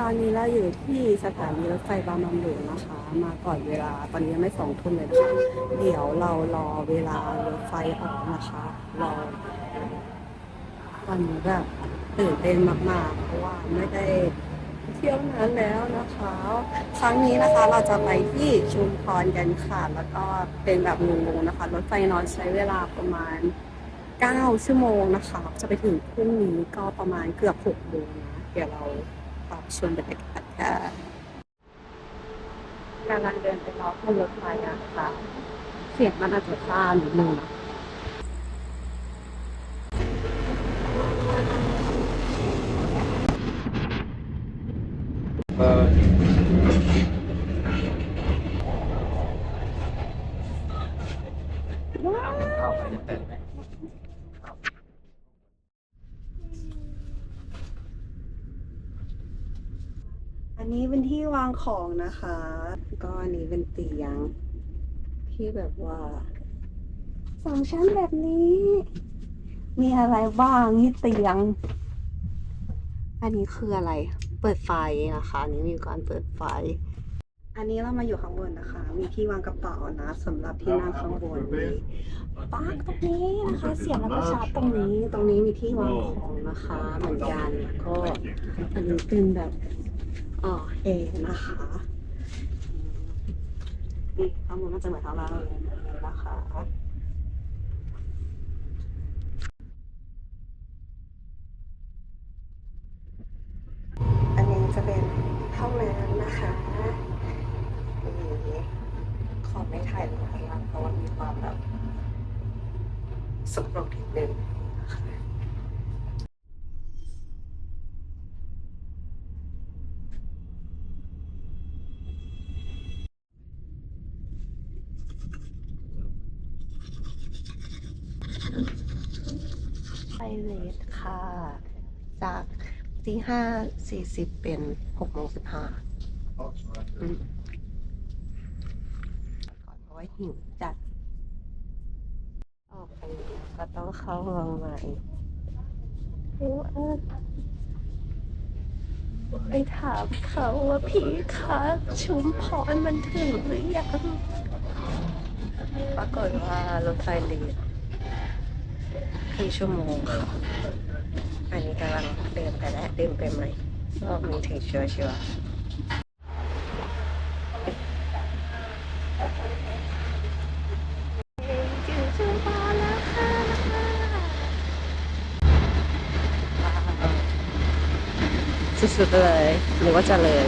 ตอนนี้เราอยู่ที่สถานีรถไฟบางบำรุงนะคะ มาก่อนเวลาตอนนี้ยังไม่สองทุ่มเลยนะคะเดี๋ยวเรารอเวลารถไฟออกนะคะรอตอนนี้แบบตื่นเต้นมากๆเพราะว่าไม่ได้เที่ยวนานแล้วนะคะ ครั้งนี้นะคะเราจะไปที่ชุมพรกันค่ะ แล้วก็เป็นแบบงงๆนะคะ รถไฟนอนใช้เวลาประมาณ 9 ชั่วโมงนะคะ จะไปถึงพรุ่งนี้ก็ประมาณเกือบ6โมงนะเดี๋ยวเรา พาชมบรรยากาศค่ะกำลังเดินไปรอขึ้นรถไฟอะคะเสียงมันอาจจะซ่านิดนึงนะเออเข้าไปจะเต็มไหม อั นี้เป็นที่วางของนะคะ ก็อันนี้เป็นเตียง ที่แบบว่าสองชั้นแบบนี้ มีอะไรบ้างนี่เตียง อันนี้คืออะไร เปิดไฟนะคะอันนี้มีการเปิดไฟ อันนี้เรามาอยู่ข้างบนนะคะ มีที่วางกระเป๋านะสำหรับที่นั่งข้างบนมีปลั๊กตรงนี้นะคะ เสียบแล้วก็ชาร์จตรงนี้ ตรงนี้มีที่วางของนะคะ เหมือนกันแล้วก็อันนี้เป็นแบบ อ๋อเองนะคะนี่ข้างบนก็จะเหมือนของเราเลยนะคะอันนี้จะเป็นห้องน้ำนะคะนี่ขอไม่ถ่ายลงข้างล่างเพราะว่ามีความแบบสกปรกนิดนึงนะคะไปเลทค่ะ จาก ตีห้าสี่สิบเป็นหกโมงสิบห้าอืมก่อนเพราะว่าหิวจัด ออกไปแล้วก็ต้องเข้าเมืองใหม่เออเออไปถามเขาว่าพี่คะชุมพรมันถึงหรือยังปรากฏว่ารถไฟเลทครึ่งชั่วโมงค่ะ อันนี้กำลังเดินไปแล้ว เดินไปไหมรอบนี้ถึงเชื่อเชื่อชุมพรแล้วสุดๆเลยหรือว่าจะเลย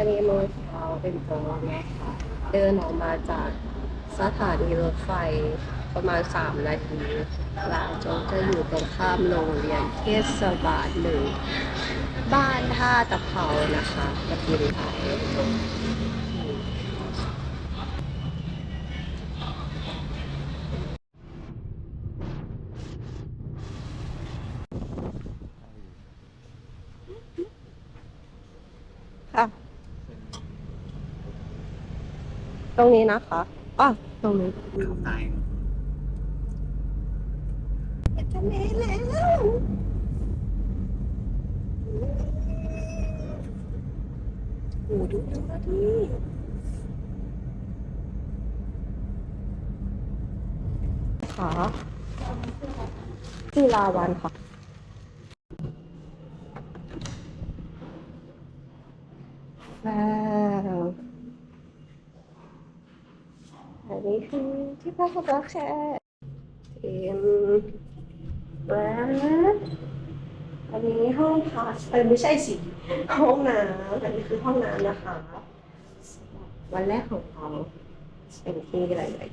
อันนี้โมเช้าเป็นโจ๊กนะคะเดินออกมาจากสถานีรถไฟประมาณ 3 นาทีร้านโจ๊กจะอยู่ตรงข้ามโรงเรียนเทศบาลหนึ่งบ้านท่าตะเภานะคะปทุมธานีค่ะ ตรงนี้นะคะอ๋อตรงนี้ข้างในจะเมแล้วโอ้ดูดูดิขาจีราวันค่ะว้าว อันนี้คือที่พักของเราค่ะเอ็มว้าอันนี้ห้องพักเออไม่ใช่สิห้องน้ำอันนี้คือห้องน้ำนะคะวันแรกของเราเป็นที่อะไรเลย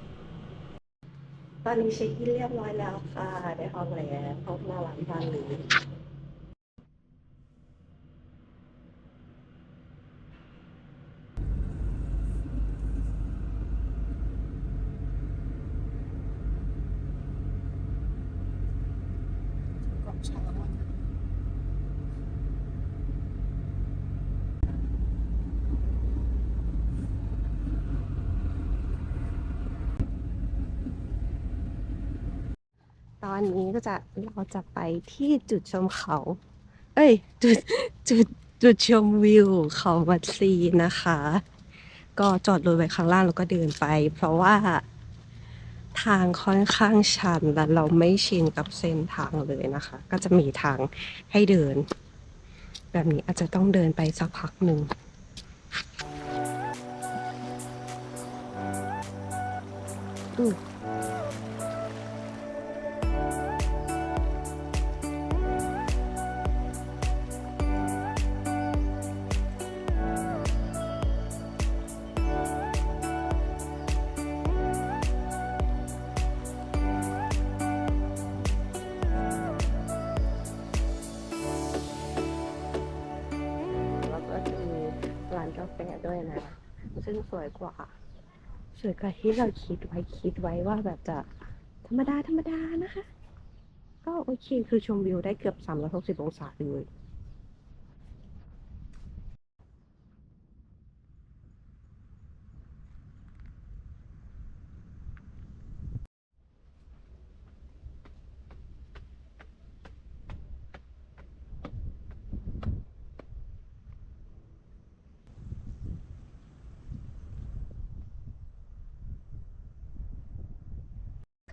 ตอนนี้เช็คอินเรียบร้อยแล้วค่ะ ได้ห้องแล้วห้องน่ารักมากเตอนนี้ก็จะเราจะไปที่จุดชมเขา เอ้ย จุดจุดจุดชมวิวเขาวัดซีนะคะ ก็จอดรถไว้ข้างล่างแล้วก็เดินไป เพราะว่าทางค่อนข้างชันและเราไม่ชินกับเส้นทางเลยนะคะ ก็จะมีทางให้เดิน แบบนี้อาจจะต้องเดินไปสักพักหนึ่งอืม ร้านกาแฟด้วยนะ ซึ่งสวยกว่า สวยกว่าที่เราคิดไว้คิดไว้ว่าแบบจะธรรมดาธรรมดานะคะ ก็โอเคคือชมวิวได้เกือบ 360 องศาเลย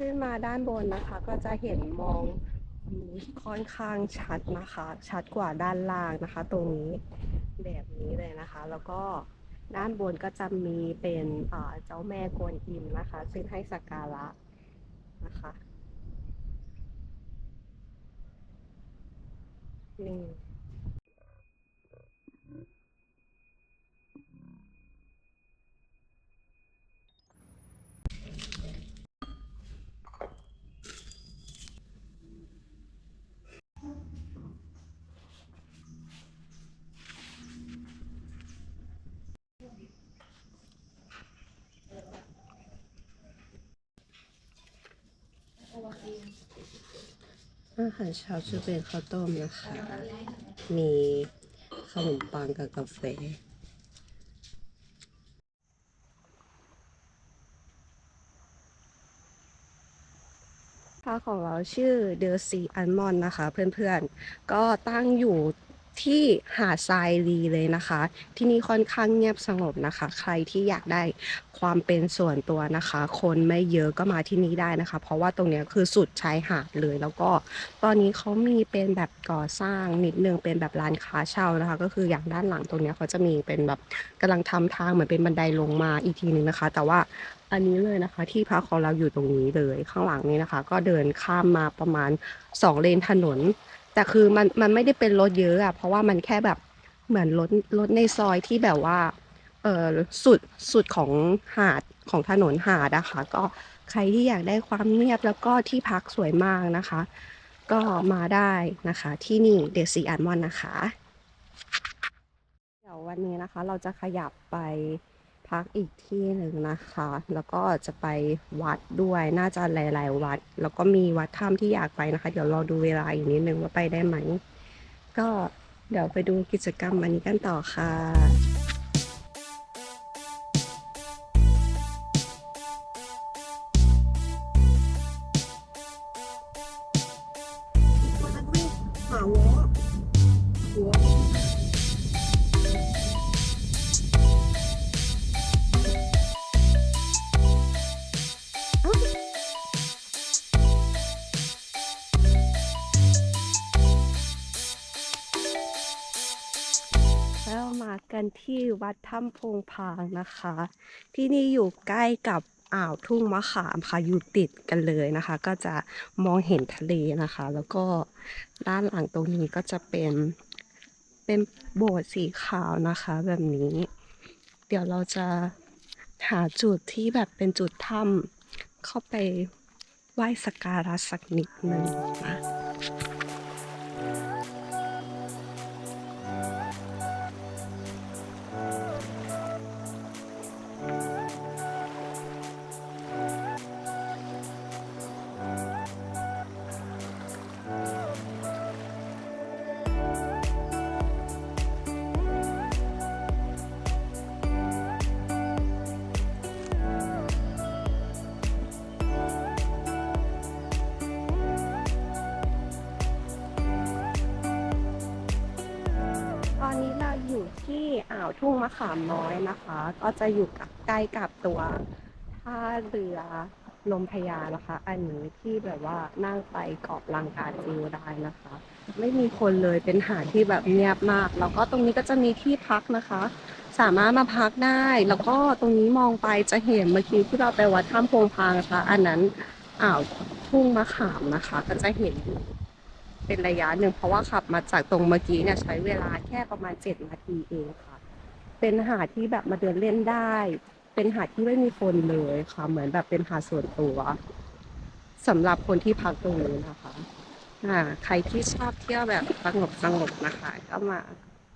ขึ้นมาด้านบนนะคะ ก็จะเห็นมองวิวค่อนข้างชัดนะคะ ชัดกว่าด้านล่างนะคะ ตรงนี้แบบนี้เลยนะคะ แล้วก็ด้านบนก็จะมีเป็นเอ่อเจ้าแม่กวนอิมนะคะ ซึ่งให้สักการะนะคะนี่ อาหารเช้าจะเป็นข้าวต้มนะคะ มีขนมปังกับกาแฟพาของเราชื่อเดอซีอันมอนนะคะเพื่อนๆ ก็ตั้งอยู่ ที่หาดทรายลีเลยนะคะ ที่นี่ค่อนข้างเงียบสงบนะคะ ใครที่อยากได้ความเป็นส่วนตัวนะคะ คนไม่เยอะก็มาที่นี่ได้นะคะ เพราะว่าตรงนี้คือสุดชายหาดเลย แล้วก็ตอนนี้เขามีเป็นแบบก่อสร้างนิดนึงเป็นแบบร้านค้าเช่านะคะ ก็คืออย่างด้านหลังตรงนี้เขาจะมีเป็นแบบกำลังทำทางเหมือนเป็นบันไดลงมาอีกทีนึงนะคะ แต่ว่าอันนี้เลยนะคะ ที่พักของเราอยู่ตรงนี้เลยข้างหลังนี้นะคะ ก็เดินข้ามมาประมาณสองเลนถนน แต่คือมันมันไม่ได้เป็นรถเยอะอะเพราะว่ามันแค่แบบเหมือนรถรถในซอยที่แบบว่าเออสุดสุดของหาดของถนนหาดนะคะก็ใครที่อยากได้ความเงียบแล้วก็ที่พักสวยมากนะคะ ก็มาได้นะคะ ที่นี่เดซีอันมอนนะคะ เดี๋ยววันนี้นะคะ เราจะขยับไป พักอีกที่หนึ่งนะคะ แล้วก็จะไปวัดด้วยน่าจะหลาย ๆ วัด แล้วก็มีวัดถ้ำที่อยากไปนะคะ เดี๋ยวรอดูเวลาอีกนิดนึงว่าไปได้ไหม ก็เดี๋ยวไปดูกิจกรรมวันนี้กันต่อค่ะ แล้วมากันที่วัดถ้ำพงพางนะคะ ที่นี่อยู่ใกล้กับอ่าวทุ่งมะขามค่ะอยู่ติดกันเลยนะคะ ก็จะมองเห็นทะเลนะคะ แล้วก็ด้านหลังตรงนี้ก็จะเป็นเป็นโบสถ์สีขาวนะคะ แบบนี้ เดี๋ยวเราจะหาจุดที่แบบเป็นจุดถ้ำเข้าไปไหว้สักการะสักนิดนึงนะ ทุ่งมะขามน้อยนะคะ ก็จะอยู่กับใกล้กับตัวท่าเรือลมพญานะคะ อันนี้ที่แบบว่านั่งไปเกาะลังกาจิวได้นะคะ ไม่มีคนเลยเป็นหาดที่แบบเงียบมาก แล้วก็ตรงนี้ก็จะมีที่พักนะคะ สามารถมาพักได้ แล้วก็ตรงนี้มองไปจะเห็นเมื่อกี้ที่เราไปวัดถ้ำโพงพางนะคะ อันนั้นอ่าวทุ่งมะขามนะคะ ก็จะเห็นเป็นระยะหนึ่งเพราะว่าขับมาจากตรงเมื่อกี้เนี่ยใช้เวลาแค่ประมาณเจ็ดนาทีเองค่ะ เป็นหาดที่แบบมาเดินเล่นได้ เป็นหาดที่ไม่มีคนเลยค่ะ เหมือนแบบเป็นหาดส่วนตัวสำหรับคนที่พักตรงนี้นะคะอ่าใครที่ชอบเที่ยวแบบสงบสงบนะคะ ก็มา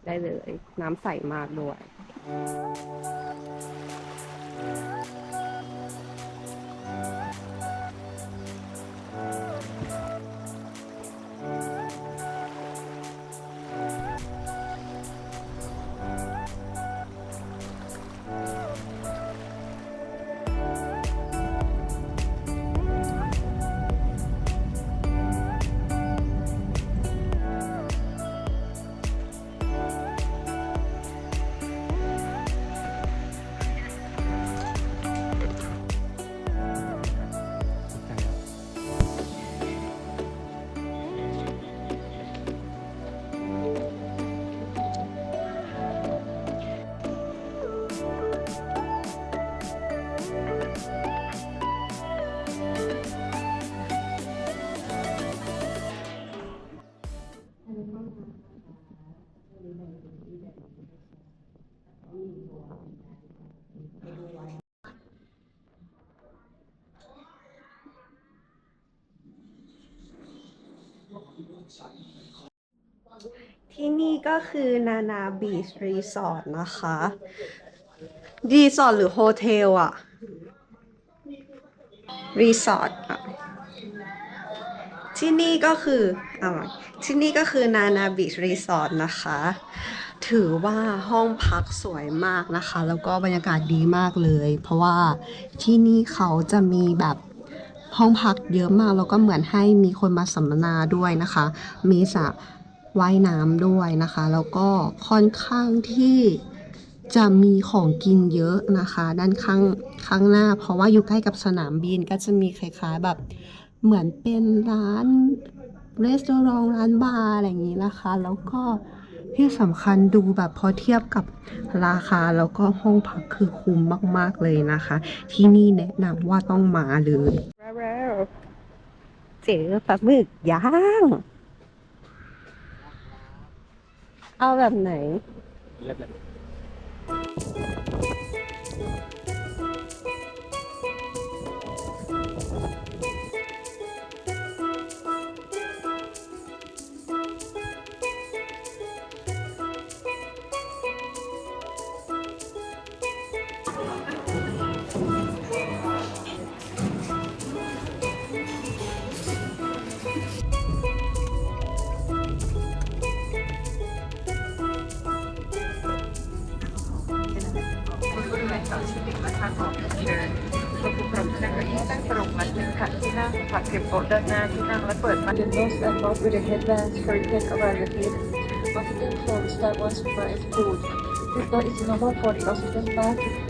ได้เลย น้ำใสมากด้วย ก็คือนานาบีชรีสอร์ทนะคะ รีสอร์ทหรือโฮเทลอะรีสอร์ทอะที่นี่ก็คืออาที่นี่ก็คือนานาบีชรีสอร์ทนะคะ ถือว่าห้องพักสวยมากนะคะ แล้วก็บรรยากาศดีมากเลย เพราะว่าที่นี่เขาจะมีแบบห้องพักเยอะมาก แล้วก็เหมือนให้มีคนมาสัมมนาด้วยนะคะ มีสระ ว่ายน้ำด้วยนะคะ แล้วก็ค่อนข้างที่จะมีของกินเยอะนะคะ ด้านข้างข้างหน้า เพราะว่าอยู่ใกล้กับสนามบินก็จะมีคล้ายๆแบบเหมือนเป็นร้านรีสอร์ทร้านบาร์อะไรอย่างนี้นะคะ แล้วก็ที่สำคัญดูแบบพอเทียบกับราคาแล้วก็ห้องพักคือคุ้มมาก ๆ เลยนะคะ ที่นี่แนะนำว่าต้องมาเลยเจอปลาหมึกย่าง เอาแบบไหน เล็บเลยบ นึ่งค่ะที่นั่งผักเก็บโต๊ะด้านหน้าที่นั่งและเปิดมา The nose and mouth with a headband curtain around the head. Oxygen clothes that was for is food. This door is normal for the oxygen bag to